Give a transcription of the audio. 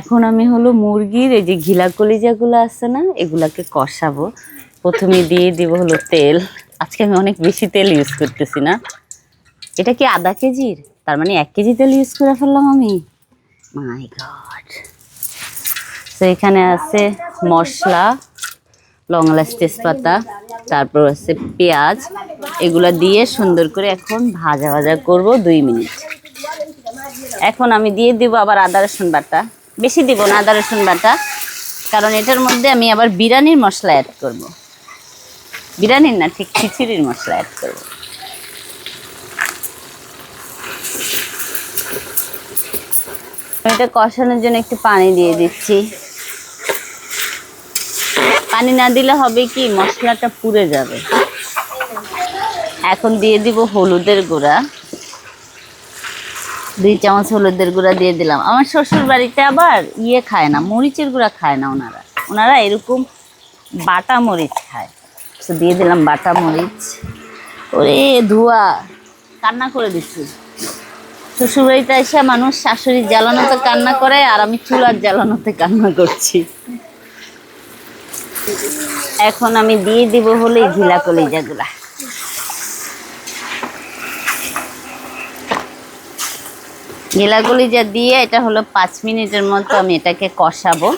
এখন আমি হলো মুরগির এই যে ঘিলা কলিজাগুলো আছে না, এগুলাকে কষাবো। প্রথমে দিয়ে দিব হলো তেল। আজকে আমি অনেক বেশি তেল ইউজ করতেছি না। এটা কি আধা কেজির? তার মানে এক কেজি তেল ইউজ করে ফেললাম আমি। মাই গড তো এখানে আছে মশলা, লং এলাচ তেজপাতা, তারপর আছে পেঁয়াজ। এগুলো দিয়ে সুন্দর করে এখন ভাজা ভাজা করব দুই মিনিট। এখন আমি দিয়ে দিব আবার আদা রসুন বাটা। বেশি দিব না আদা, রসুন বাটা। কারণ এটার মধ্যে আমি আবার বিরিয়ানির মশলা অ্যাড করব। বিরিয়ানির না, ঠিক খিচুড়ির মশলা অ্যাড করব। এটা কষানোর জন্য একটু পানি দিয়ে দিচ্ছি। পানি না দিলে হবে কি, মশলাটা পুড়ে যাবে। এখন দিয়ে দিব হলুদের গুঁড়া। দুই চামচ হলুদের গুঁড়া দিয়ে দিলাম। আমার শ্বশুর বাড়িতে আবার ইয়ে খায় না, মরিচের গুঁড়া খায় না ওনারা। ওনারা এরকম বাটা মরিচ খায়। তো দিয়ে দিলাম বাটা মরিচ। ওরে ধোয়া, কান্না করে দিচ্ছি। শ্বশুরবাড়িতে এসে মানুষ শাশুড়ি জ্বালানোতে কান্না করে আর আমি চুলার জ্বালানোতে কান্না করছি। এখন আমি দিয়ে দিব হলে ঘিলা কলিজাগুলা ঘিলা যা দিয়ে এটা হলো পাঁচ মিনিটের মতো আমি এটাকে কষাবো।